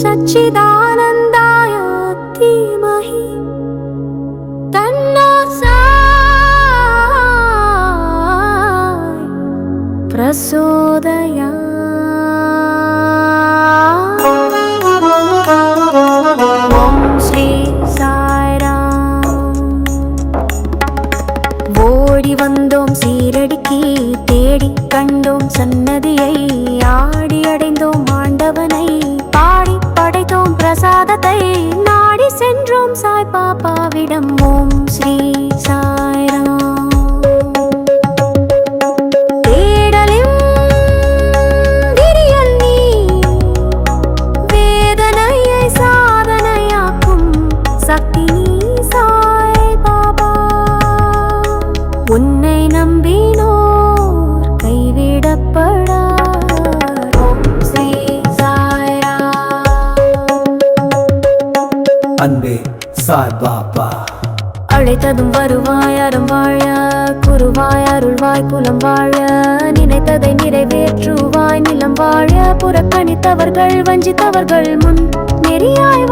सच्चिदानन्दाय धीमहि। तन्नो साई प्रसोदया சன்னதியை ஆடி அடைந்தோம் ஆண்டவனை. பாடி படைத்தோம் பிரசாதத்தை நாடி சென்றோம் சாய் பாப்பாவிடம். ஓம் ஸ்ரீ சாய்ராம் சக்தி அன்பே சாய் பாபா. அழைத்ததும் வருவாய் அறம் வாழ குருவாய் அருள்வாய் குலம் வாழ. நினைத்ததை நிறைவேற்றுவாய் நிலம் வாழ. புறக்கணித்தவர்கள் வஞ்சித்தவர்கள் முன் நெறியாய்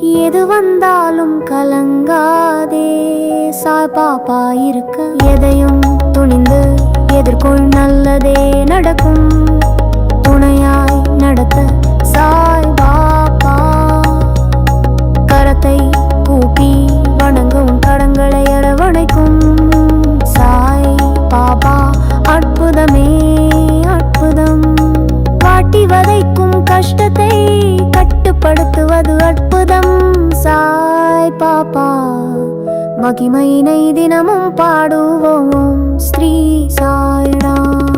எது வந்தாலும் கலங்காதே. சாய் பாப்பா இருக்க எதையும் துணிந்து எதிர்கொள் நல்லதே நடக்கும். துணையாய் நடத்த சாய் பாப்பா. கரத்தை கூப்பி வணங்கும் கடங்களை அரவணைக்கும். சாய் பாபா அற்புதமே அற்புதம். காட்டி வதைக்கும் கஷ்டத்தை கட்டுப்படுத்துவது அற்புதம். பாப்பா மகிமையினை தினமும் பாடுவோம். ஸ்ரீ சாய்ராம்.